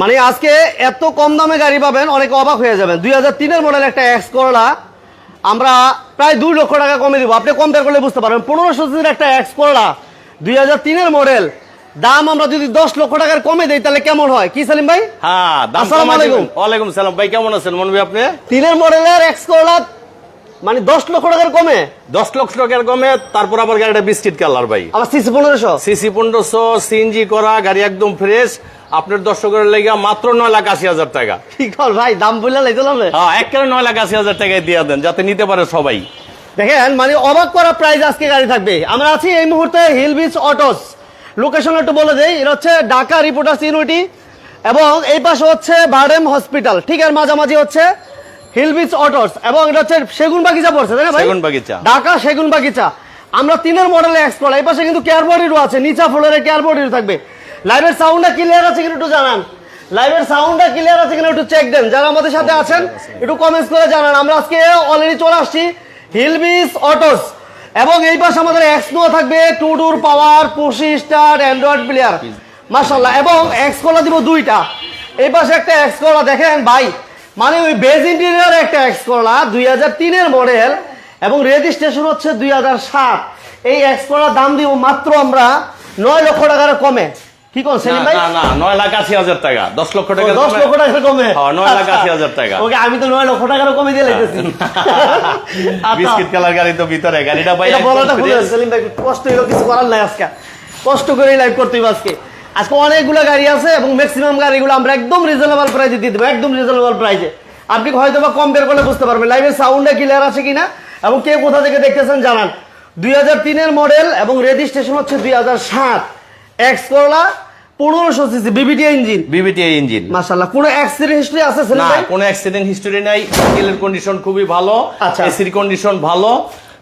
মানে আজকে এত কম দামে গাড়ি পাবেন অনেক অবাক হয়ে যাবেন। দুই হাজার তিনের মডেল একটা এক্স করলা আমরা প্রায় দুই লক্ষ টাকা কমে দিব। আপনি কম্পেয়ার করলে বুঝতে পারবেন। পনেরোশো সিসির একটা এক্স করলা দুই হাজার তিনের মডেল দাম আমরা যদি দশ লক্ষ টাকার কমে দিই তাহলে কেমন হয়? কি সালিম ভাই? হ্যাঁ আসসালামু আলাইকুম। ওয়ালাইকুম সালাম। ভাই কেমন আছেন? মনবি আপনি? তিনের মডেলের এক্স করলা মানে দশ লক্ষ টাকার কমে? দশ লক্ষ টাকার কমে তারপর আবার গাড়িটা বিস্কিট কালার ভাই। আবার সিসি পনেরোশো? সিসি পনেরোশো সিএনজি করা গাড়ি একদম ফ্রেশ। আপনার দর্শকের লেগে মাত্র নয় লাখ আশি হাজার টাকা। ঠিক ভাই দাম বললে লাইছিলাম হ্যাঁ একেবারে নয় লাখ আশি হাজার টাকায় দিয়ে দেন যাতে নিতে পারে সবাই। দেখেন মানে অবাক করা প্রাইস আজকে গাড়ি থাকবে। আমরা আছি এই মুহূর্তে হিল বিচ অটোস লোকেশন একটু বলে দেই এটা হচ্ছে ঢাকা রিপোর্টার্স ইউনিটি এবং এই পাশে হচ্ছে বারডেম হসপিটাল ঠিক এর মাঝামাঝি হচ্ছে হিল বিচ অটোস এবং এটা হচ্ছে সেগুন বাগিচা পড়ছে তাই না ভাই? সেগুন বাগিচা। ঢাকা সেগুন বাগিচা। আমরা তিনের মডেলে এক্সপ্লোর এই পাশে কিন্তু কেয়ার বডিরও আছে নিচা ফ্লোরে কেয়ার বডির থাকবে। লাইভের সাউন্ডটা ক্লিয়ার আছে কিনা একটু জানান। লাইভের সাউন্ডটা ক্লিয়ার আছে কিনা একটু চেক দেন যারা আমাদের সাথে আছেন একটু কমেন্টস করে জানান। আমরা আজকে অলরেডি চলে আসছি হিলবিস অটোস। এবং এই পাশে আমাদের এক্সনো থাকবে two door power push start android player. মাশাল্লাহ এবং এক্স কলা দিব দুইটা। এই পাশে একটা এক্স কলা দেখেন ভাই। মানে ওই বেজ ইন্টেরিয়র একটা এক্স কলা দুই হাজার তিনের মডেল এবং রেজিস্ট্রেশন হচ্ছে দুই হাজার সাত। এই এক্স কলার দাম দিব মাত্র আমরা নয় লক্ষ টাকার কমে। কি কোন সেলিম ভাই? না, না নয় লাখ আশি হাজার টাকা। দশ লক্ষ টাকা দশ লক্ষ টাকার কমে। হ্যাঁ, নয় লাখ আশি হাজার টাকা। ওকে আমি তো নয় লক্ষ টাকারও কমে দিয়ে লাইতেছি। বিস্কিট কালার গাড়ি তো ভিতরে গাড়িটা ভাই এটা বলাটা ভুল সেলিম ভাই কষ্ট হইল কিছু করার নাই আজকে। কষ্ট করে লাইভ করতে আজকে। আজকে অনেকগুলো গাড়ি আছে এবং ম্যাক্সিমাম গাড়িগুলো আমরা একদম রিজনেবল প্রাইসে দিয়ে দেবো একদম রিজনেবল প্রাইসে আপনি হয়তো বা কম্পেয়ার করলে বুঝতে পারবেন লাইভের সাউন্ডে ক্লিয়ার আছে কিনা এবং কে কোথা থেকে দেখতেছেন জানান। দুই হাজার তিনের মডেল এবং রেজিস্ট্রেশন হচ্ছে দুই হাজার সাত। এক্স করলা পনেরোশো CC VVT engine VVTi engine মাসাল্লাহ কোনো অ্যাক্সিডেন্ট হিস্ট্রি আছে না কোনো অ্যাক্সিডেন্ট হিস্টোরি নাই। তেলের কন্ডিশন খুবই ভালো। আচ্ছা। এসির কন্ডিশন ভালো।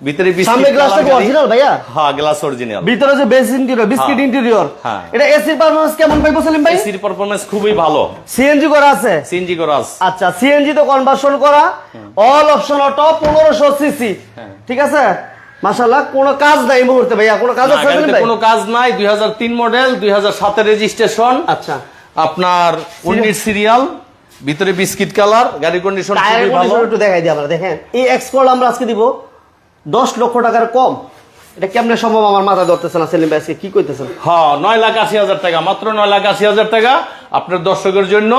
ভিতরে সামনে গ্লাসটা কি অরিজিনাল ভাইয়া? হ্যাঁ গ্লাস অরিজিনাল ভিতরে যে বেস ইন্টেরিয়র বিস্কিট। ইন্টেরিয়র। এটা এসির পারফরম্যান্স কেমন পাইবো সেলিম ভাই? এসির পারফরমেন্স খুবই ভালো। সিএনজি করা আছে? সিএনজি করাস আচ্ছা সিএনজি তো কনভার্সন করা। অল অপশন অটো পনেরোশো সিসি। ঠিক আছে? মাশাল্লাহ কোনো কাজ নাই এই মুহূর্তে ভাইয়া। কোনো কাজ আছে ভাই? কোনো কাজ নাই। দুই হাজার তিন মডেল দুই হাজার সাতের রেজিস্ট্রেশন আচ্ছা। আপনার উনিশ সিরিয়াল ভিতরে বিস্কিট কালার গাড়ির কন্ডিশন খুবই ভালো। একটু দেখাই দিই আমরা দেখেন। এই এক্সকল আমরা আজকে দিব। দশ লক্ষ টাকার কম? এটা কেমনে সম্ভব? আমার মাথা ধরতেছে না সেলিম ভাই আজকে কি কইতেছেন? হ্যাঁ নয় লাখ আশি হাজার টাকা মাত্র নয় লাখ আশি হাজার টাকা আপনার দর্শকের জন্য।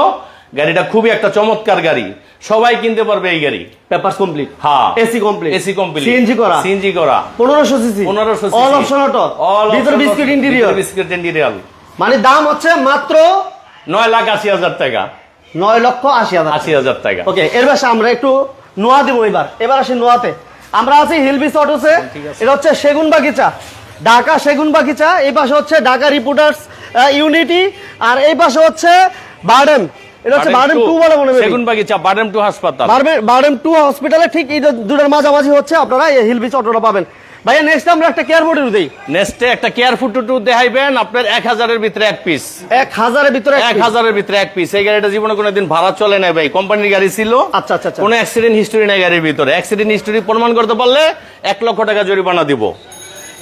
গাড়িটা খুবই একটা চমৎকার গাড়ি। সবাই কিনতে পারবে এই গাড়ি। পেপারস কমপ্লিট হ্যাঁ। AC complete AC complete CNG করা? সিএনজি করা। পনেরোশো সিসি পনেরোশো অল অপশন অটো ভিতরে বিস্কিট ইন্টেরিয়র বিস্কিট ইন্টেরিয়র মানে দাম হচ্ছে মাত্র নয় লাখ আশি হাজার টাকা। নয় লক্ষ আশি হাজার আশি হাজার টাকা। ওকে এর পাশে আমরা একটু নোয়া দিব এবার। এবার আসি নোয়াতে। আমরা আছি হিলবিস অটোসে। এটা হচ্ছে সেগুন বাগিচা। ঢাকা সেগুন বাগিচা এই পাশে হচ্ছে ঢাকা রিপোর্টার্স ইউনিটি আর এই পাশে হচ্ছে বার্ডেন এটা হচ্ছে বার্ডেম টু। বলে মনে সেগুন বাগিচা বাডেম টু হাসপাতাল। বার্ডেম টু হসপিটালে ঠিক এই দুটার মাঝামাঝি হচ্ছে আপনারা এই হিলবিস অটোটা পাবেন। ভাইয়া নেক্সট আমরা একটা কেয়ার বোর্ডের দিই। নেক্সটে একটা কেয়ার ফুট টু দেখাইবেন আপনার এক হাজারের ভিতরে এক পিস এক হাজারের ভিতরে এক হাজারের ভিতরে এক পিস এই গাড়িটা জীবনে কোনোদিন ভাড়া চলে নাই ভাই। কোম্পানির গাড়ি ছিল। আচ্ছা, আচ্ছা, আচ্ছা। কোনো অ্যাক্সিডেন্ট হিস্টোরি নাই গাড়ির ভিতরে। অ্যাক্সিডেন্ট হিস্টোরি প্রমাণ করতে পারলে এক লক্ষ টাকা জরিমানা দিব।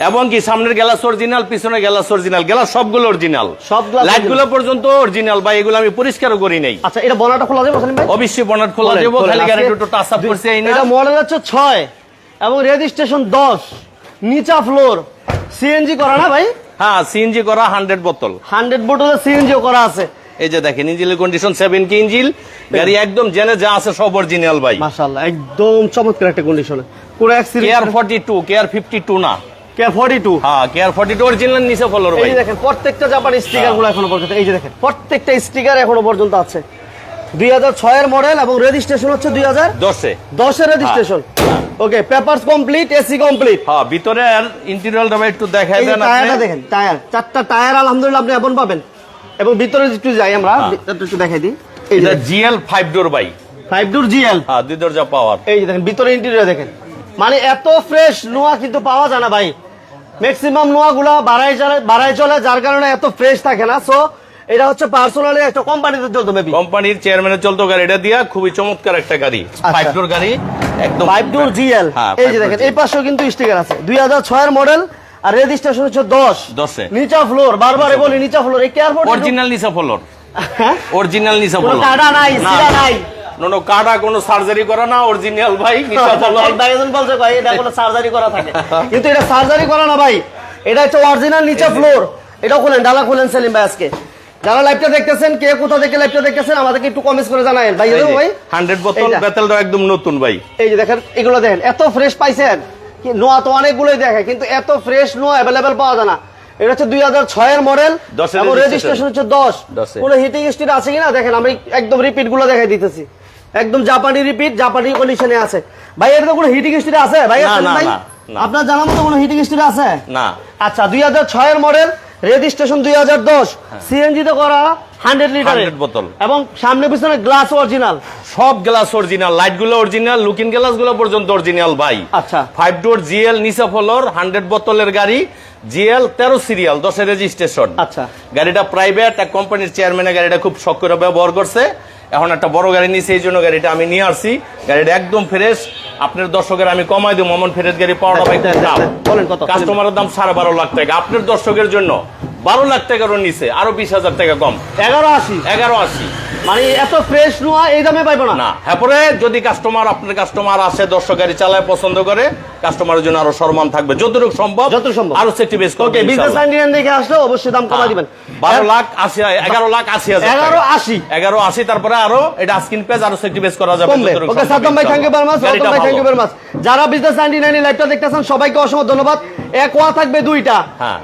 এবং কি সামনের গ্যালাস অরিজিনাল পিছনের গ্যালাস অরিজিনাল গ্যালাস সবগুলো অরিজিনাল সব লাইটগুলো পর্যন্ত অরিজিনাল ভাই এগুলো আমি পরিষ্কারও করি নাই। আচ্ছা এটা বলাটা খোলা যাবে সেলিম ভাই? অবশ্যই বনাট খোলা খোলেন। খালি গাড়ি দুটো টাচ আপ করছে এই না। এটা মডেল হচ্ছে ছয় এবং রেজিস্ট্রেশন দশ। নিচা ফ্লোর। সিএনজি করা না ভাই? হ্যাঁ সিএনজি করা হান্ড্রেড বোতল। হান্ড্রেড বোটলে সিএনজিও করা আছে। এই যে দেখেন ইঞ্জিনের কন্ডিশন সেভেন কি ইঞ্জিল গাড়ি একদম জেনে যা আছে সব অরিজিনাল ভাই। মাশাআল্লাহ একদম চমৎকার একটা কন্ডিশনে পুরো care accident forty two care fifty two না। কে ফর্টি টু হ্যাঁ কেয়ার ফর্টি টু অরিজিনাল নিচে ফলোর ভাই। যে দেখেন প্রত্যেকটা জাপানি স্টিকারগুলো এখনও পর্যন্ত এই যে দেখেন প্রত্যেকটা স্টিকার এখনও পর্যন্ত আছে। দুই হাজার ছয়ের মডেল এবং রেজিস্ট্রেশন হচ্ছে দুই হাজার দশে। দশের registration okay papers complete AC complete হ্যাঁ ইন্টেরিয়রটা ভাই একটু দেখাই দেন টায়ারটা দেখেন টায়ার চারটা টায়ার আলহামদুলিল্লাহ আপনি এখন পাবেন। এবং ভিতরে একটু যাই আমরা হ্যাঁ। একটু দেখাই দিই। এটা জিএল ফাইভ ডোর ভাই। Five door GL. হ্যাঁ দুই দরজা পাওয়ার এই যে দেখেন ভিতরে ইন্টেরিয়র দেখেন। মানে এত ফ্রেশ নোয়া কিন্তু পাওয়া যায় না ভাই। ম্যাক্সিমাম নোয়া গুলা বাড়াই চলে বাড়াই চলে যার কারণে এত ফ্রেশ থাকে না। সো এটা হচ্ছে পার্সোনালি একটা কোম্পানিতে চলতো মেবি কোম্পানির চেয়ারম্যানের চলতো গাড়ি। এটা দিয়া খুবই চমৎকার একটা গাড়ি। ফাইভ ডোর গাড়ি একদম ফাইভ ডোর জিএল। হ্যাঁ, এই যে দেখেন এই পাশেও কিন্তু স্টিকার আছে। দুই হাজার ছয়ের মডেল আর রেজিস্ট্রেশন হচ্ছে দশ। দশে। নিচা ফ্লোর বারবার বলি নিচা ফ্লোর এই কেয়ারপোর্ট অরিজিনাল নিচে ফলোর হ্যাঁ? অরিজিনাল নিচা ফলর কাটা নাই সিরা নাই। কোনো কাটা কোনো সার্জারি করা না অরিজিনাল ভাই নিচা ফলর এক একজন বলছে ভাই এটা কোনো সার্জারি করা থাকে। কিন্তু এটা সার্জারি করা না ভাই। এটা হচ্ছে অরিজিনাল নিচে ফ্লোর এটা খুলেন ডালা খুলেন সেলিম ভাই আজকে। যারা লাইভটা দেখতেছেন কে কোথা থেকে লাইভটা দেখতেছেন আমাদেরকে একটু কমেন্ট করে জানাবেন ভাই ভাই? হান্ড্রেড বোতল এইটা। বেতেলটা একদম নতুন ভাই। এই যে দেখেন এগুলো দেখেন এত ফ্রেশ পাইছেন। কি নোয়া তো অনেকগুলোই দেখে কিন্তু এত ফ্রেশ নোয়া অ্যাভেলেবেল পাওয়া যায় না। এটা হচ্ছে দুই হাজার ছয়ের মডেল এবং রেজিস্ট্রেশন হচ্ছে দশ। কোনো হিটিং স্টিল আছে কিনা? দেখেন আমি একদম রিপিটগুলো দেখাই দিতেছি। একদম জাপানি রিপিট জাপানি কন্ডিশনে আছে। ভাই এর তো কোনো হিটিং স্টিল আছে? ভাই। আপনার জানার মতো কোনো হিটিং স্টিল আছে? না। আচ্ছা দুই হাজার ছয়ের মডেল রেজিস্ট্রেশন দুই হাজার দশ। সিএনজি তে করা হান্ড্রেড লিটার 100 বোতল। এবং সামনে পিছনে গ্লাস অরিজিনাল। সব গ্লাস অরিজিনাল লাইটগুলো অরিজিনাল লুকিং গ্লাসগুলো পর্যন্ত অরিজিনাল ভাই। আচ্ছা। ফাইভ ডোর জিএল নিসা ফলোর হান্ড্রেড বোতলের গাড়ি জিএল তেরো সিরিয়াল দশের রেজিস্ট্রেশন আচ্ছা। গাড়িটা প্রাইভেট এক কোম্পানির চেয়ারম্যানের গাড়িটা খুব শখ করে ব্যবহার করছে। এখন একটা বড় গাড়ি নিয়েছি এই জন্য গাড়িটা আমি নিয়ে আসছি। গাড়িটা একদম ফ্রেশ আপনার দর্শকের আমি কমাই দেবো মমন ফ্রেশ গাড়ি পাওয়াটা ভাই কত? কাস্টমারের দাম সাড়ে বারো লাখ টাকা। আপনার দর্শকের জন্য বারো লাখ টাকারও নিচে আরও বিশ হাজার টাকা কম। এগারো আশি। এগারো আশি। মানে এত ফ্রেশ নোয়া এই দামে পাইবো না? না হ্যাঁ পরে যদি কাস্টমার আপনার কাস্টমার আসে দর্শক গাড়ি চালায় পছন্দ করে কাস্টমারের জন্য আরও সম্মান থাকবে যতটুকু সম্ভব যতটুকু সম্ভব। আরও সেফটি বেস ওকে বিজনেস আইডিয়ান দেখে আসলে অবশ্যই দাম কমা দিবেন। বারো লাখ আশি এগারো লাখ আশি হাজার এগারো আশি। এগারো আশি তারপরে আরও এটা স্ক্রিন পেজ আরও সেফটি বেস করা যাবে ওকে সাদ্দাম ভাই। থ্যাংক ইউ ভেরি মাচ গাড়িটা ভাই থ্যাংক ইউ ভেরি মাচ যারা বিজনেস নাইন লাইভটা দেখতেছেন সবাইকে অসংখ্য ধন্যবাদ। এক ওয়া থাকবে দুইটা। হ্যাঁ।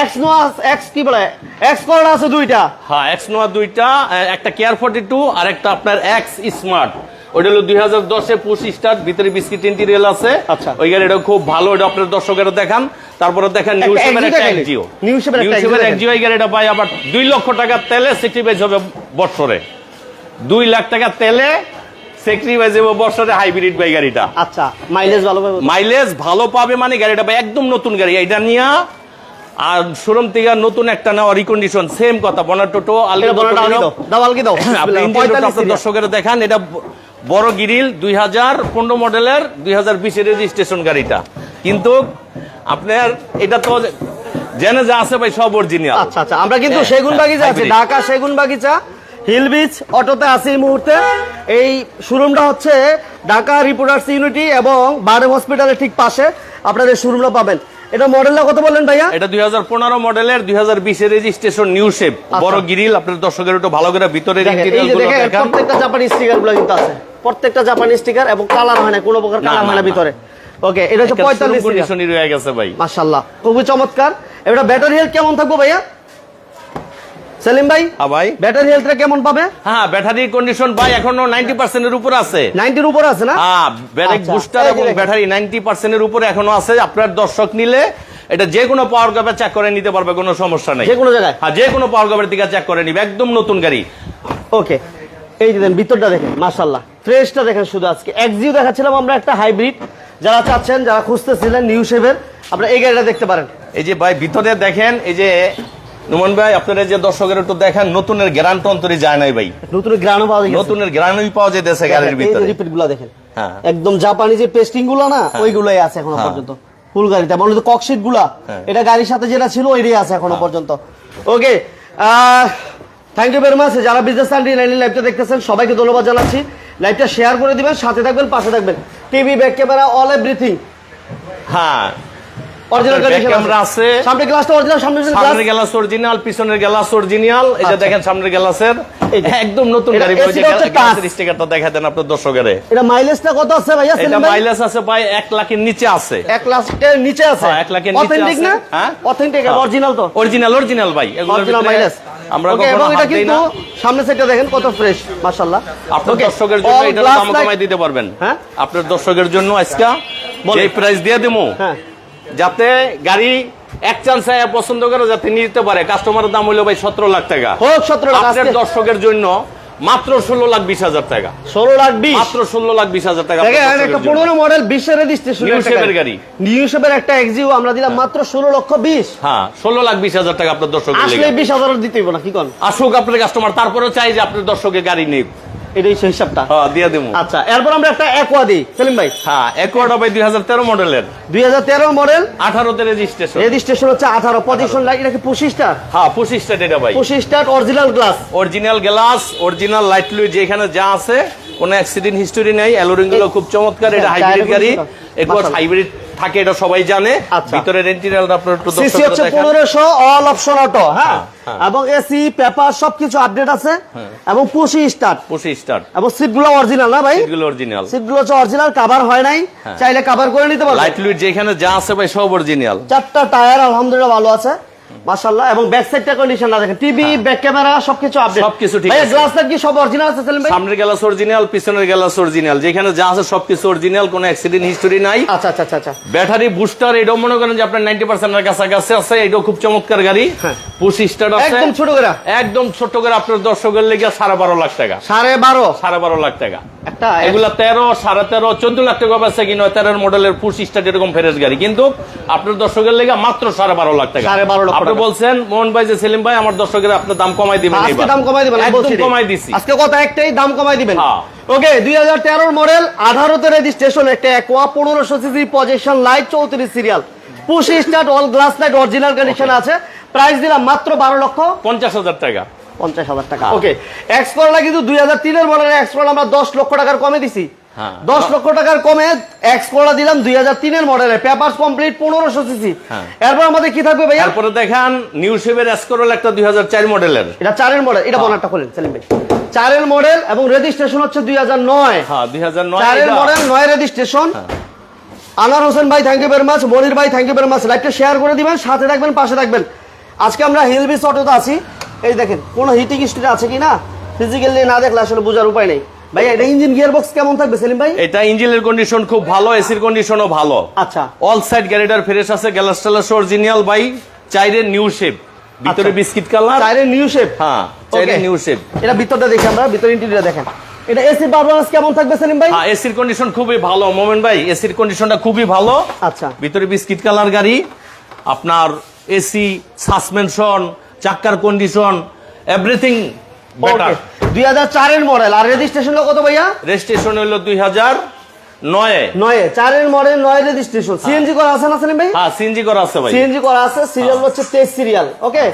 এক্স নোয়া এক্স কি বলে? এক্স করোনা আছে দুইটা। হ্যাঁ এক্স নোয়া দুইটা একটা কেয়ার ফর্টি টু আর একটা আপনার এক্স স্মার্ট ওইটা হলো দুই হাজার দশে পুশ স্টার ভিতরে বিস্কিট ইন্টিরিয়াল আছে। আচ্ছা। ওই গাড়িটা খুব ভালো ওটা আপনার দর্শকেরা দেখান। তারপরে দেখেন নিউ একটা XGO দেখেন। এক্সিও এই গাড়িটা পাই আবার দুই লক্ষ টাকা তেলে সেক্রিফাইস হবে বছরে দুই লাখ টাকা তেলে সেক্রিফাইস বছরে হাইব্রিড বাই গাড়িটা। আচ্ছা মাইলেজ ভালো পাবে মাইলেজ ভালো পাবে মানে গাড়িটা ভাই একদম নতুন গাড়ি। এটা নিয়ে আর শোরুম থেকে নতুন একটা নেওয়া রিকন্ডিশন সেম কথা বনার টোটো দাও আলগি দাও। আপনি দর্শকের দেখান এটা বড় গিরিল দুই হাজার পনেরো মডেলের দুই হাজার বিশের রেজিস্ট্রেশন গাড়িটা। কিন্তু আপনার এটা তো জেনে যা আছে ভাই সব অরিজিনাল আচ্ছা আচ্ছা আমরা কিন্তু হ্যাঁ, সেগুন হ্যাঁ, বাগিচা আছি hybrid। ঢাকা সেগুন বাগিচা হিল বিচ অটোতে আছি এই মুহূর্তে। এই শোরুমটা হচ্ছে ঢাকা রিপোর্টার্স ইউনিটি এবং বারে হসপিটালের ঠিক পাশে। আপনাদের শোরুমটা পাবেন। এটা মডেলটা কত বলেন ভাইয়া? এটা দুই হাজার পনেরো মডেলের দুই হাজার বিশের রেজিস্ট্রেশন নিউ শেপ বড় গিরিল আপনার দর্শকের একটু ভালো করে ভিতরে প্রত্যেকটা জাপানি স্টিকারগুলো কিন্তু আছে। প্রত্যেকটা জাপানি স্টিকার এবং কালার হয় না কোনো প্রকার কালার হয় না। ভিতরে। ওকে এটা হচ্ছে পঁয়তাল্লিশ রয়ে গেছে ভাই। মাশাল্লাহ খুবই চমৎকার। এটা ব্যাটারি হেলথ কেমন থাকব ভাইয়া? সেলিম ভাই হ্যাঁ ভাই। ব্যাটারি হেলথটা কেমন পাবে? হ্যাঁ ব্যাটারি কন্ডিশন ভাই এখনও নাইনটি পার্সেন্টের উপর আছে। নাইনটির উপর আছে না? হ্যাঁ ব্যারেক আচ্ছা, বুস্টার এবং দেখেন। ব্যাটারি নাইনটি পার্সেন্টের উপরে এখনও আছে। আপনার দর্শক নিলে এটা যে কোনো পাওয়ার গ্যাপে চেক করে নিতে পারবে কোনো সমস্যা নেই। যে কোনো জায়গায়? হ্যাঁ যে কোনো পাওয়ার গ্যাপের দিকে চেক করে নিবে একদম নতুন গাড়ি। ওকে এই যে দেন ভিতরটা দেখেন মাশাল্লাহ ফ্রেশটা দেখেন শুধু আজকে। এক্সিও দেখাচ্ছিলাম আমরা একটা হাইব্রিড যারা চাচ্ছেন যারা খুঁজতেছিলেন নিউ শেভের আপনারা এই গাড়িটা দেখতে পারেন। এই যে ভাই ভিতরে দেখেন এই যে নুমন ভাই আপনারা যে দর্শকের একটু দেখেন নতুনের গ্যারান্ট অন্তরে যায় নাই ভাই। নতুন গ্রানও পাওয়া যায় নতুনের গ্যারান্টি পাওয়া যেতেছে গাড়ির ভিতরে। রিপিটগুলো দেখেন। হ্যাঁ। একদম জাপানি যে পেস্টিংগুলো না ওইগুলোই আছে এখনও হ্যাঁ। পর্যন্ত। ফুল গাড়িতে মনে হচ্ছে ককশিটগুলা হ্যাঁ। এটা গাড়ির সাথে যেটা ছিল ওইটাই আছে এখনও পর্যন্ত। Okay thank you very much যারা বিজনেস নাইনটি নাইন লাইভটা দেখতেছেন সবাইকে ধন্যবাদ জানাচ্ছি। লাইভটা শেয়ার করে দিবেন সাথে থাকবেন পাশে থাকবেন। TV back camera all everything হ্যাঁ। অরিজিনাল Back আছে। সামনে গ্লাসটা অরিজিনাল সামনে সামনের গ্লাস অরিজিনাল পিছনের গ্লাস অরিজিনাল এই যে আচ্ছা। দেখেন সামনের গ্লাসের একদম নতুন গাড়ি ওই যে AC টা হচ্ছে গ্লাসের স্টিকারটা দেখা দেন আপনার দর্শকের। এটা মাইলেজটা কত আছে ভাইয়া এটা মাইলেজ আছে ভাই এক লাখের নিচে আছে। এক লাখের নিচে আছে? হ্যাঁ, এক লাখের নিচে অথেন্টিক না? হ্যাঁ? অথেন্টিক হ্যাঁ। অরিজিনাল তো। অরিজিনাল অরিজিনাল ভাই। অরিজিনাল মাইলেজ আমরা কখনো এটা কিন্তু সামনে সেটটা দেখেন কত ফ্রেশ মাশাআল্লাহ। আপনার দর্শকের জন্য All এটা দাম কমাই দিতে পারবেন। হ্যাঁ? আপনার দর্শকের জন্য আজকে যে প্রাইস দিয়ে দেবো হ্যাঁ। যাতে গাড়ি এক চান্স পছন্দ করে যাতে নিতে পারে। কাস্টমারের দাম হইল ভাই সতেরো লাখ টাকা। হোক 17 লাখ দর্শকের জন্য মাত্র ষোলো লাখ বিশ হাজার টাকা। 16 লাখ 20 মাত্র ষোলো লাখ বিশ হাজার টাকা একটা। পুরনো মডেল 20 এর রেজিস্ট্রেশন গাড়ি। নিউ শেপের একটা এক্সিও আমরা দিলাম মাত্র 16 লক্ষ 20 হ্যাঁ ষোলো লাখ বিশ হাজার টাকা আপনার আসলে লেগে। 20000 দিতেই না কি কোন? আসুক আপনার কাস্টমার তারপরে চাই যে আপনার দর্শকের গাড়ি নিক। এটাই সেই হিসাবটা। হ্যাঁ দিয়ে দেবো আচ্ছা এরপর আমরা একটা একোয়া দিই। সেলিম ভাই। হ্যাঁ একোয়াটা ভাই দুই হাজার তেরো মডেলের। দুই হাজার তেরো মডেল। আঠারোতে রেজিস্ট্রেশন রেজিস্ট্রেশন হচ্ছে আঠারো পজিশন লাইট এটা কি পঁচিশটা? হ্যাঁ পঁচিশটা এটা ভাই। পঁচিশটা original glass original glass original light Luit যেখানে যা আছে কোনো অ্যাক্সিডেন্ট হিস্টোরি নেই অ্যালোরিংগুলো খুব চমৎকার এটা হ্যাঁ, হাইব্রিড টায়ারে গাড়ি। মাশাআল্লাহ। হাইব্রিড থাকে এটা সবাই জানে। ভিতরের ভিতরে রেন্টিনাল আপনার একটু সিসি হচ্ছে দেখান। পনেরোশো অল অপশন অটো হ্যাঁ? হ্যাঁ। এবং এসি পেপার সবকিছু আপডেট আছে। এবং পুশি স্টার্ট পুশি স্টার্ট এবং সিটগুলো অরিজিনাল না ভাই? সিটগুলো অরিজিনাল সিটগুলো হচ্ছে অরিজিনাল কাভার হয় নাই। হ্যাঁ। চাইলে কাভার করে নিতে পারবে লাইট লুইট যেখানে যা আছে ভাই সব অরিজিনাল চারটা টায়ার আলহামদুলিল্লাহ ভালো আছে। মাশাআল্লাহ এবং ব্যাক সাইডটা কন্ডিশন না দেখেন। টিভি ব্যাক ক্যামেরা সবকিছু আপডেট হ্যাঁ। সবকিছু ঠিক আছে। গ্লাস কি সব অরিজিনাল আছে সেলিম ভাই? সামনের গ্লাস অরিজিনাল পিছনের গ্লাস অরিজিনাল যেখানে যা আছে সবকিছু অরিজিনাল কোনো অ্যাক্সিডেন্ট হিস্টোরি নাই। আচ্ছা আচ্ছা আচ্ছা আচ্ছা। ব্যাটারি বুস্টার এটাও মনে করেন যে আপনার নাইনটি পার্সেন্টের কাছাকাছি আছে এটাও খুব চমৎকার গাড়ি। হ্যাঁ। পঁচিশ স্টার আছে। একদম ছোট করে। একদম ছোট করে আপনার দর্শকের লেগে সাড়ে বারো লাখ টাকা। সাড়ে বারো? সাড়ে বারো লাখ টাকা। একটা এগুলা লাখ টাকা কিনা মডেলের যেরকম ফেরেস গাড়ি। কিন্তু আপনার দর্শকের লেগে মাত্র সাড়ে বারো লাখ টাকা। লক্ষ আপনি। বলছেন মোহন ভাই যে সেলিম ভাই আমার দর্শকের আপনার দাম কমাই দিবেন আজকে দাম কমাই দিবেন একদম কমাই দিছি আজকে কথা একটাই দাম কমাই দিবেন হ্যাঁ। ওকে দুই হাজার তেরোর মডেল আঠারোতে রেজিস্ট্রেশন একটা একোয়া পনেরোশো সিসি পজিশন লাইট চৌত্রিশ serial push start all glass light original condition আছে প্রাইস দিলাম মাত্র বারো লক্ষ পঞ্চাশ হাজার টাকা পঞ্চাশ হাজার টাকা। ওকে এক্স করলা কিন্তু দুই হাজার তিনের মডেলের এক্স করলা আমরা দশ লক্ষ টাকার কমে দিছি। দশ লক্ষ টাকার কমে এক্স করলা দিলাম দুই হাজার তিনের মডেলের। পেপার কমপ্লিট পনেরোশো সিসি। হ্যাঁ। এরপর আমাদের কি থাকবে ভাইয়া? তারপরে দেখান নিউ শেভের এসকরল একটা দুই হাজার চার মডেলের। এটা চারের মডেল এটা বনারটা খোলেন সেলিম ভাই। চারের মডেল এবং রেজিস্ট্রেশন হচ্ছে দুই হাজার নয়। হ্যাঁ দুই হাজার নয় চারের মডেল নয় রেজিস্ট্রেশন আনার হোসেন ভাই thank you very much Monir ভাই থ্যাংক ইউ ভেরি মাচ লাইভটা শেয়ার করে দিবেন সাথে থাকবেন পাশে থাকবেন। আজকে আমরা হিল বিচ অটোতে আছি। এই দেখেন কোনো হিটিং স্ট্রিট আছে কি না ফিজিক্যালি না দেখলে আসলে বোঝার উপায় নেই। ভাই এটা ইঞ্জিন গিয়ার বক্স কেমন থাকবে সেলিম ভাই? এটা ইঞ্জিনের কন্ডিশন খুব ভালো এসির কন্ডিশনও ভালো। আচ্ছা। অল সাইড গ্যারেটার ফ্রেশ আছে গ্যালাস টালাস অরিজিনাল বাই চাইরের নিউ শেপ ভিতরে আচ্ছা। বিস্কিট কালার টায়ারের নিউ শেপ হ্যাঁ চাইরের নিউ শেপ এটা ভিতরটা দেখি আমরা ভিতর ইন্টেরিয়র দেখেন। এটা এসি পারফরম্যান্স কেমন থাকবে সেলিম ভাই? হ্যাঁ এসির কন্ডিশন খুবই ভালো মোমেন ভাই। এসির কন্ডিশনটা খুবই ভালো। আচ্ছা। ভিতরে বিস্কিট কালার গাড়ি। আপনার এসি সাসপেনশন চাক্কার কন্ডিশন এভরিথিং বেটার দুই হাজার চারের মডেল। আর রেজিস্ট্রেশনটা কত ভাইয়া? রেজিস্ট্রেশন হলো দুই হাজার নয়। নয়। চারের মডেল নয় রেজিস্ট্রেশন সিএনজি করা আছে না সেলিম ভাই? হ্যাঁ সিএনজি করা আছে ভাই। সিএনজি করা আছে সিরিয়াল হচ্ছে test serial okay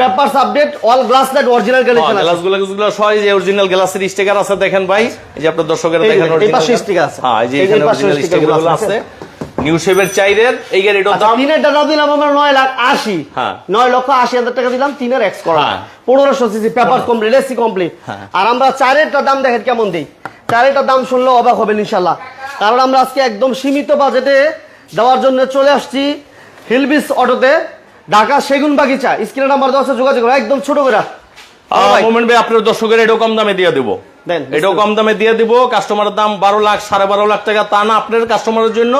papers update all glass light original গ্লাসগুলো গুলো সবাই যে অরিজিনাল গ্লাসের স্টিকার আছে দেখেন ভাই। এই যে আপনার দর্শকেরা দেখেন glass। sticker আছে। হ্যাঁ এই যে এখানে অরিজিনাল স্টিকার আছে। নিউ শেপের চাইরের এই গাড়িটার আচ্ছা দাম তিনের টাকা দিলাম আমরা নয় লাখ আশি। হ্যাঁ। নয় লক্ষ আশি হাজার টাকা দিলাম তিনের এক্স করা। হ্যাঁ। পনেরোশো CC paper complete AC complete. আর আমরা চারেরটার দাম দেখেন কেমন দিই। চারেরটার দাম শুনলে অবাক হবেন ইনশাল্লাহ কারণ আমরা আজকে একদম সীমিত বাজেটে দেওয়ার জন্য চলে আসছি হিলবিস অটোতে ঢাকা সেগুন বাগিচা। স্ক্রিনে নাম্বার দেওয়া আছে যোগাযোগ করো, একদম ছোট করে। মোমেন্ট ভাই। আপনার দর্শকের এটাও কম দামে দিয়ে দেবো। এটাও কম দামে দিয়ে দিব। কাস্টমারের দাম বারো লাখ সাড়ে বারো লাখ টাকা তা না আপনার কাস্টমারের জন্য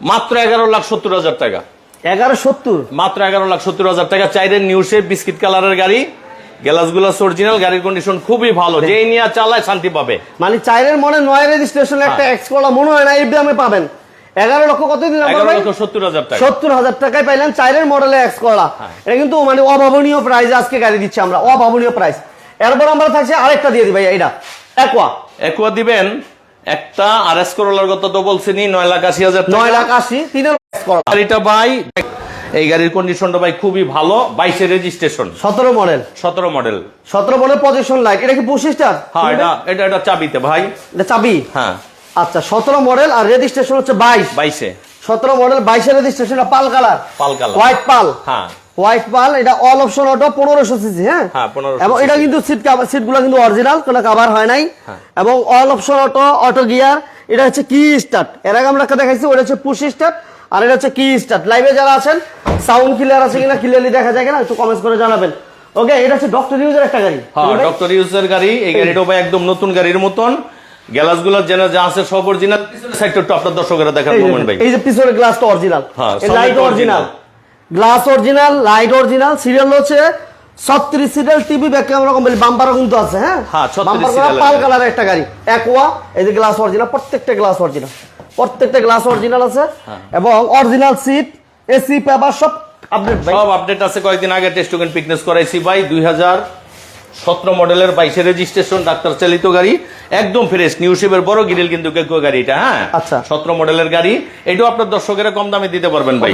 মাত্র এগারো লাখ সত্তর হাজার টাকা। এগারো সত্তর? মাত্র এগারো লাখ সত্তর হাজার টাকা। চাইরের নিউ শেপ বিস্কিট কালারের গাড়ি। গ্লাস অরিজিনাল গাড়ির কন্ডিশন খুবই ভালো। যেই নিয়ে চালায় শান্তি পাবে। মানে চারের মনে নয় রেজিস্ট্রেশন একটা হ্যাঁ। মনে হয় না এই দামে পাবেন। এগারো লক্ষ কত দিন সত্তর হাজার টাকা। সত্তর হাজার টাকায় পাইলেন মডেলে এক্স করা হ্যাঁ। এটা কিন্তু মানে অভাবনীয় প্রাইস আজকে গাড়ি দিচ্ছি আমরা। অভাবনীয় প্রাইস এরপর আমরা থাকছে আরেকটা দিয়ে দিই ভাই এটা একোয়া একুয়া দিবেন একটা আর এস করোলার কথা তো বলছেনি নয় লাখ আশি হাজার নয় লাখ আশি গাড়িটা ভাই এই গাড়ির কন্ডিশনটা ভাই খুবই ভালো বাইশের রেজিস্ট্রেশন সতেরো মডেল সতেরো মডেল সতেরো মডেল পজিশন লাইট এটা কি পঁচিশটা হ্যাঁ এটা এটা এটা চাবিতে ভাই। এটা চাবি? হ্যাঁ। আচ্ছা সতেরো মডেল আর রেজিস্ট্রেশন হচ্ছে বাইশ। বাইশে। সতেরো মডেল বাইশের registration pearl colour. Pearl colour. White pearl. হ্যাঁ। হোয়াইট পাল এটা অল অপশন অটো পনেরোশো সিসি হ্যাঁ? হ্যাঁ, 1500 এবং এটা কিন্তু সিট সিটগুলো কিন্তু অরিজিনাল কোনো কাভার হয় নাই। হ্যাঁ। এবং all option auto auto gear এটা হচ্ছে কি স্টার্ট এর আগে আমরা দেখাইছি ওটা হচ্ছে পুশ স্টার্ট আর এটা হচ্ছে কি স্টার্ট লাইভে যারা আছেন সাউন্ড ক্লিয়ার আছে কিনা ক্লিয়ারলি দেখা যায় কিনা একটু করে জানাবেন। ওকে এটা হচ্ছে ডক্টর ইউজের একটা গাড়ি। হ্যাঁ ডক্টর ইউজের গাড়ি এই গাড়িটা ভাই একদম নতুন গাড়ির মতন। যেন যা আছে সব অরিজিনাল সেক্টরটা আপনার দর্শকেরা দেখার এই যে- মোমেন্ট ভাই। এই যে পিছনের গ্লাসটা অরিজিনাল হ্যাঁ, light original original। Glass original light original serial হচ্ছে ছত্রিশ serial TV back camera company বাম্পারও কিন্তু আছে হ্যাঁ? হ্যাঁ, 36 বাম্পার করা পাল কালার কালারের একটা গাড়ি একোয়া এই যে গ্লাস অরিজিনাল প্রত্যেকটা গ্লাস অরিজিনাল প্রত্যেকটা গ্লাস অরিজিনাল আছে হ্যাঁ। এবং অরিজিনাল সিট এসি পেপার সব আপডেট সব আপডেট আছে কয়েকদিন আগে টেস্ট টোকেন পিকনেস করাইছি ভাই দুই হাজার সতেরো মডেলের বাইশে রেজিস্ট্রেশন ডাক্তার চালিত গাড়ি একদম ফ্রেশ নিউ শেপের বড় গিরিল কিন্তু গাড়ি এটা হ্যাঁ? আচ্ছা। সতেরো মডেলের গাড়ি এটাও আপনার দর্শকেরা কম দামে দিতে পারবেন ভাই।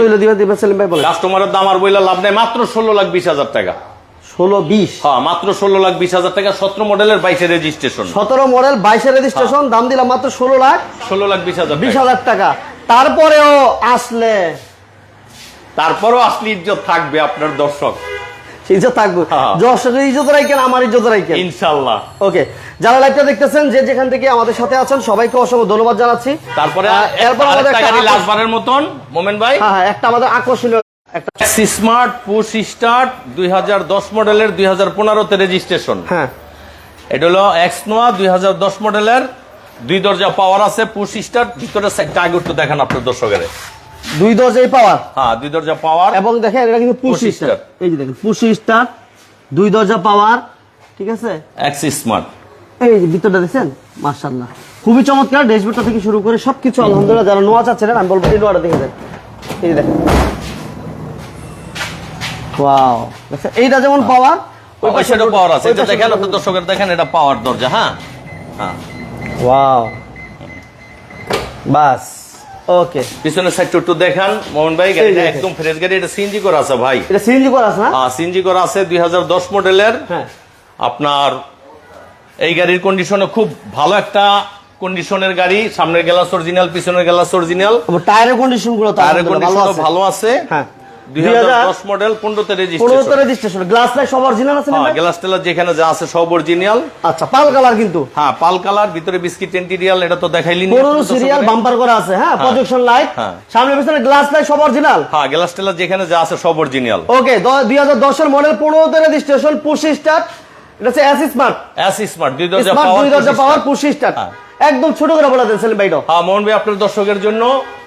কাস্টমারের দাম আর বইলা লাভ নেই মাত্র ষোলো লাখ বিশ হাজার টাকা। ষোলো বিশ? হ্যাঁ মাত্র ষোলো লাখ বিশ হাজার টাকা সতেরো মডেলের বাইশে রেজিস্ট্রেশন সতেরো মডেল বাইশের রেজিস্ট্রেশন দাম দিলাম মাত্র ষোলো লাখ। ষোলো লাখ বিশ হাজার বিশ হাজার টাকা। তারপরেও আসলে তারপরও আসলে ইজ্জত থাকবে আপনার দর্শক। ইজ্জত থাকবে। হ্যাঁ। দর্শকের ইজ্জত রাখেন আমার ইজ্জত রাখেন ইনশাল্লাহ। ওকে যারা লাইভটা দেখতেছেন যে যেখান থেকে আমাদের সাথে আছেন সবাইকে অসংখ্য ধন্যবাদ জানাচ্ছি। তারপরে এরপর আমাদের আরেকটা একটা গাড়ি আকর্ষ- লাস্টবারের মতন মোমেন ভাই। হ্যাঁ হ্যাঁ একটা আমাদের আকর্ষণীয় একটা স্মার্ট পুশ স্টার্ট দুই মডেলের দুই হাজার পনেরোতে রেজিস্ট্রেশন হ্যাঁ। এটা হলো দুই হাজার দশ মডেলের। দুই দরজা পাওয়ার আছে পুশ স্টার্ট ভিতরে সাইডটা আগে একটু দেখান আপনার দর্শকের। দুই দরজাই পাওয়ার। হ্যাঁ দুই দরজা পাওয়ার। এবং দেখেন এটা কিন্তু পুশি স্টার এই যে দেখেন পুশি স্টার দুই দরজা পাওয়ার ঠিক আছে? এক্স স্মার্ট এই যে ভিতরটা দেখছেন? মার্শাল্লাহ খুবই চমৎকার ড্যাশবোর্ডটা থেকে শুরু করে সবকিছু আলহামদুলিল্লাহ যারা নোয়া চাচ্ছিলেন আমি বলব এই নোয়াটা দেখে দেন। এই দেখেন। ওয়াও দেখছেন এইটা যেমন পাওয়ার ওই পাশে পাওয়ার আছে। এটা দেখেন আপনার দর্শকের দেখেন এটা পাওয়ার দরজা হ্যাঁ। হ্যাঁ। ওয়াও বাস। ওকে পিছনের সাইডটা একটু দেখান। মোহন ভাই গাড়িটা একদম ফ্রেশ গাড়ি এটা সিএনজি করা আছে ভাই। এটা সিএনজি করা আছে না? হ্যাঁ সিএনজি করা আছে 2010 মডেলের। হ্যাঁ। আপনার এই গাড়ির কন্ডিশনে খুব ভালো একটা কন্ডিশনের গাড়ি। সামনের গ্লাস অরিজিনাল পিছনের গ্লাস অরিজিনাল টায়ারের কন্ডিশনগুলো টায়ারের কন্ডিশন ভালো আছে। হ্যাঁ। দুই মডেল পনেরোতে রেজিস্ট্রেশন পনেরোতে রেজিস্ট্রেশন গ্লাস লাইট সব অরিজিনাল আছে না হ্যাঁ গ্লাস টেলার যেখানে যা আছে সব অরিজিনাল আচ্ছা পাল কালার কিন্তু। হ্যাঁ পাল কালার ভিতরে বিস্কিট এন্টিরিয়াল এটা তো দেখাইলি পনেরো সিরিয়াল বাম্পার করা আছে হ্যাঁ প্রজেকশন লাইট হ্যাঁ। সামনে পিছনে গ্লাস লাইট সব অরিজিনাল হ্যাঁ গ্লাস টেলার যেখানে যা আছে সব অরিজিনাল ওকে দুই হাজার দশের মডেল পনেরোতে রেজিস্ট্রেশন পুশি স্টার্ট এটা হচ্ছে অ্যাস স্মার্ট এস স্মার্ট দুই দরজা পাওয়ার দুই দরজা পাওয়ার পুশি স্টার্ট হ্যাঁ। একদম ছোট করে বলে দেন সেলিম ভাইটা হ্যাঁ মোহন ভাই আপনার দর্শকের জন্য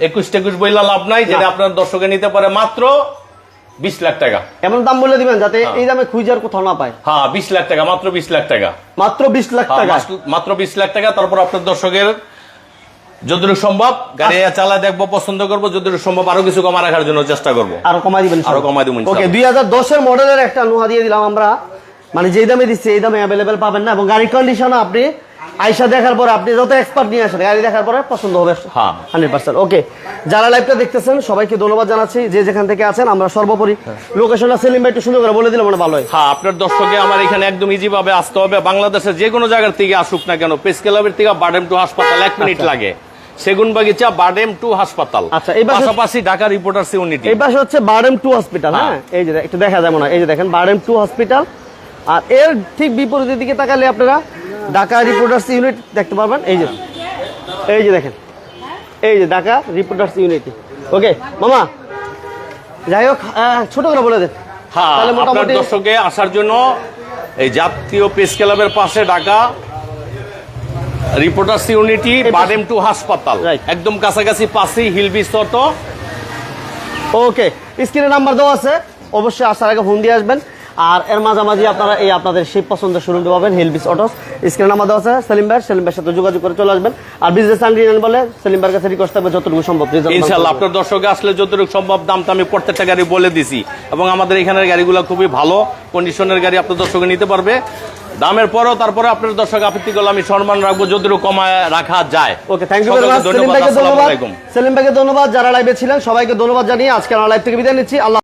একুশ টেকুশ বইলা লাভ নাই। যেটা আপনার দর্শকে নিতে পারে মাত্র বিশ লাখ টাকা। এমন দাম বলে দিবেন যাতে এই দামে খুঁজার কোথাও না পায়। হ্যাঁ বিশ লাখ টাকা মাত্র বিশ লাখ টাকা। মাত্র বিশ লাখ হ্যাঁ, টাকা। মাত্র বিশ লাখ টাকা তারপর আপনার দর্শকের যতটুকু সম্ভব গাড়ি চালা দেখব পছন্দ করব যতটুকু সম্ভব আরও কিছু কমা রাখার জন্য চেষ্টা করব। আরও কমাই দিবেন আরও কমাই দিবেন, ওকে দুই হাজার দশের মডেলের একটা নোহা দিয়ে দিলাম আমরা। মানে যেই দামে দিচ্ছি এই দামে অ্যাভেলেবেল পাবেন না। এবং গাড়ির কন্ডিশন আপনি আইসা দেখার পরে আপনি যত এক্সপার্ট নিয়ে আসেন গাড়ি দেখার পরে পছন্দ হবে। হ্যাঁ। Hundred percent. ওকে যারা লাইভটা দেখতেছেন সবাইকে ধন্যবাদ জানাচ্ছি। যে যেখান থেকে আছেন আমরা সর্বোপরি লোকেশনটা সেলিম ভাই একটু সুন্দর করে বলে দিলে মনে ভালো হয়। হ্যাঁ আপনার দর্শকে আমার এখানে একদম ইজি ভাবে আসতে হবে। বাংলাদেশের যে কোনো জায়গার থেকে আসুক না কেন প্রেস ক্লাবের থেকে বাডেম টু হাসপাতাল এক মিনিট আচ্ছা। লাগে। সেগুন বাগিচা বাডেম টু হাসপাতাল। আচ্ছা, এই পাশে- পাশাপাশি ঢাকা রিপোর্টার্স ইউনিটি এই পাশে হচ্ছে বারডেম টু হসপিটাল হ্যাঁ। এই যে একটু দেখা যায় মনে হয়। এই যে দেখেন বারডেম টু হসপিটাল আর এর ঠিক বিপরীতের দিকে তাকালে আপনারা ঢাকা রিপোর্টার্স ইউনিট দেখতে পারবেন? এই যে এই যে দেখেন। এই যে ঢাকা রিপোর্টার্স ইউনিটি ওকে মামা যাই হোক ছোট করে বলে দেন। হ্যাঁ আপনার মোটামুটি দর্শকে আসার জন্য এই জাতীয় প্রেস ক্লাবের পাশে ঢাকা রিপোর্টার্স ইউনিটি বাডেম টু হাসপাতাল. একদম কাছাকাছি পাশেই হিলবিস অটো ওকে স্ক্রিনে নাম্বার দেওয়া আছে। অবশ্যই আসার আগে ফোন দিয়ে আসবেন। আর এর মাঝামাঝি আপনারা এই আপনাদের সেই পছন্দের শোরুমটি পাবেন হিলবিস অটোস স্ক্রিনে নাম্বার দেওয়া আছে সেলিম ভাই সেলিম ভাইয়ের সাথে যোগাযোগ করে চলে আসবেন। আর বিজনেস আন্ডিয়ান বলে সেলিম ভাইয়ের কাছে রিকোয়েস্ট থাকবে যতটুকু সম্ভব ইনশাল্লাহ আপনার দর্শকে আসলে যতটুকু সম্ভব দামটা আমি প্রত্যেকটা গাড়ি বলে দিছি। এবং আমাদের এখানের গাড়িগুলো খুবই ভালো কন্ডিশনের গাড়ি আপনার দর্শকে নিতে পারবে। দামের পরেও তারপরে আপনার দর্শক আপত্তি করলে আমি সম্মান রাখব যতটুকু কমায় রাখা যায়। Okay thank you very much Selim ভাইকে ধন্যবাদ। সেলিম ভাইকে ধন্যবাদ। যারা লাইভে ছিলেন সবাইকে ধন্যবাদ জানিয়ে আজকে আমরা লাইভ থেকে বিদায় নিচ্ছি। আল্লাহ